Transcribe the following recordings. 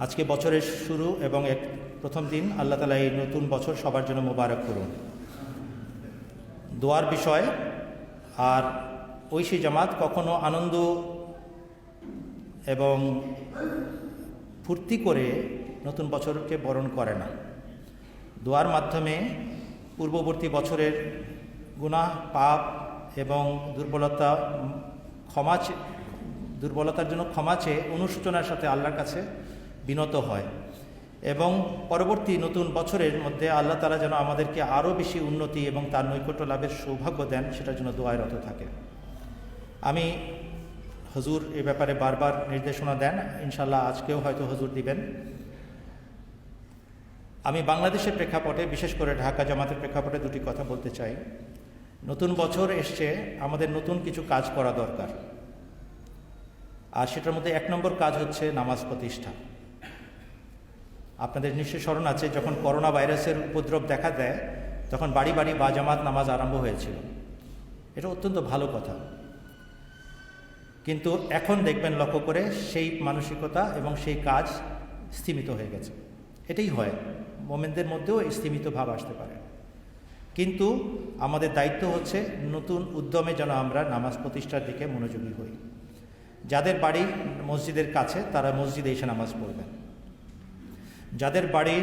আজকে বছরের শুরু এবং এক প্রথম দিন আল্লাহ তালা এই নতুন বছর সবার জন্য মোবারক করুন। দোয়ার বিষয় আর ঐশী জামাত কখনো আনন্দ এবং ফুর্তি করে নতুন বছরকে বরণ করে না। দোয়ার মাধ্যমে পূর্ববর্তী বছরের গুণা পাপ এবং দুর্বলতা ক্ষমা দুর্বলতার জন্য ক্ষমা চেয়ে অনুশোচনার সাথে আল্লাহর কাছে বিনত হয়। এবং পরবর্তী নতুন বছরের মধ্যে আল্লাহ তালা যেন আমাদেরকে আরও বেশি উন্নতি এবং তার নৈকট্য লাভের সৌভাগ্য দেন, সেটার জন্য দোয়ারত থাকে। আমি হজুর এ ব্যাপারে বারবার নির্দেশনা দেন ইনশাল্লাহ আজকেও হয়তো হজুর দিবেন। আমি বাংলাদেশের প্রেক্ষাপটে, বিশেষ করে ঢাকা জামাতের প্রেক্ষাপটে দুটি কথা বলতে চাই। নতুন বছর এসছে, আমাদের নতুন কিছু কাজ করা দরকার। আর সেটার মধ্যে এক নম্বর কাজ হচ্ছে নামাজ প্রতিষ্ঠা। আপনাদের নিশ্চয় স্মরণ আছে, যখন করোনা ভাইরাসের উপদ্রব দেখা দেয়, তখন বাড়ি বাড়ি বা জামাত নামাজ আরম্ভ হয়েছিল। এটা অত্যন্ত ভালো কথা। কিন্তু এখন দেখবেন লক্ষ্য করে সেই মানসিকতা এবং সেই কাজ স্থিমিত হয়ে গেছে। এটাই হয়। মোমেনদের মধ্যেও স্থিমিত ভাব আসতে পারে। কিন্তু আমাদের দায়িত্ব হচ্ছে নতুন উদ্যমে যেন আমরা নামাজ প্রতিষ্ঠার দিকে মনোযোগী হই। যাদের বাড়ি মসজিদের কাছে, তারা মসজিদে এসে নামাজ পড়বেন। যাদের বাড়ি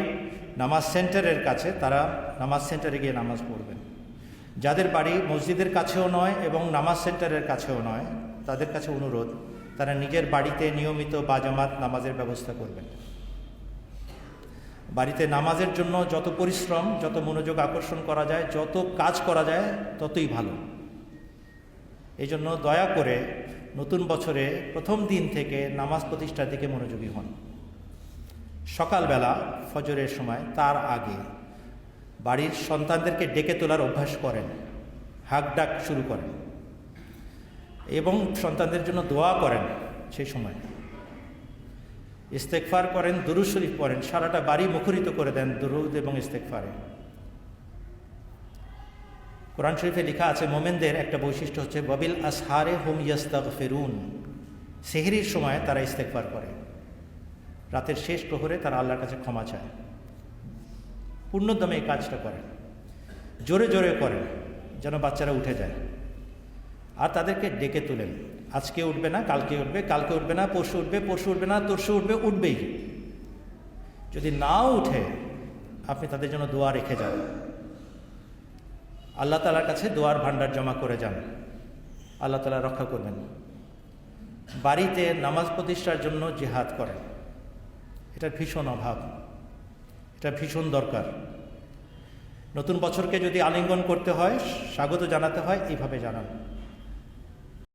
নামাজ সেন্টারের কাছে, তারা নামাজ সেন্টারে গিয়ে নামাজ পড়বেন। যাদের বাড়ি মসজিদের কাছেও নয় এবং নামাজ সেন্টারের কাছেও নয়, তাদের কাছে অনুরোধ, তারা নিজের বাড়িতে নিয়মিত বাজামাত নামাজের ব্যবস্থা করবেন। বাড়িতে নামাজের জন্য যত পরিশ্রম, যত মনোযোগ আকর্ষণ করা যায়, যত কাজ করা যায়, ততই ভালো। এই জন্য দয়া করে নতুন বছরে প্রথম দিন থেকে নামাজ প্রতিষ্ঠার দিকে মনোযোগী হন। সকালবেলা ফজরের সময় তার আগে বাড়ির সন্তানদেরকে ডেকে তোলার অভ্যাস করেন হাক ডাক শুরু করেন এবং সন্তানদের জন্য দোয়া করেন সেই সময়। ইস্তেকফার করেন, দুরুদ শরীফ পড়েন, সারাটা বাড়ি মুখরিত করে দেন দুরুদ এবং ইস্তেকফারে কোরআন শরীফে লেখা আছে, মোমেনদের একটা বৈশিষ্ট্য হচ্ছে ববিল আসহারে হোম ইয়াস্তাগ ফেরুন সেহরির সময় তারা ইস্তেকফার করে। রাতের শেষ প্রহরে তারা আল্লাহর কাছে ক্ষমা চায়। পূর্ণদমে এই কাজটা করেন। জোরে জোরে করেন, যেন বাচ্চারা উঠে যায়। আর তাদেরকে ডেকে তোলেন, আজকে উঠবে না, কালকে উঠবে কালকে উঠবে না, পরশু উঠবে পরশু উঠবে না, তরশু উঠবে, উঠবেই। যদি নাও উঠে, আপনি তাদের জন্য দোয়া রেখে যান। আল্লাহ তালার কাছে দোয়ার ভাণ্ডার জমা করে যান। আল্লাহ তালা রক্ষা করবেন। বাড়িতে নামাজ প্রতিষ্ঠার জন্য জেহাদ করেন। এটার ভীষণ অভাব। এটা ভীষণ দরকার। নতুন বছরকে যদি আলিঙ্গন করতে হয়, স্বাগত জানাতে হয়, এইভাবে জানান।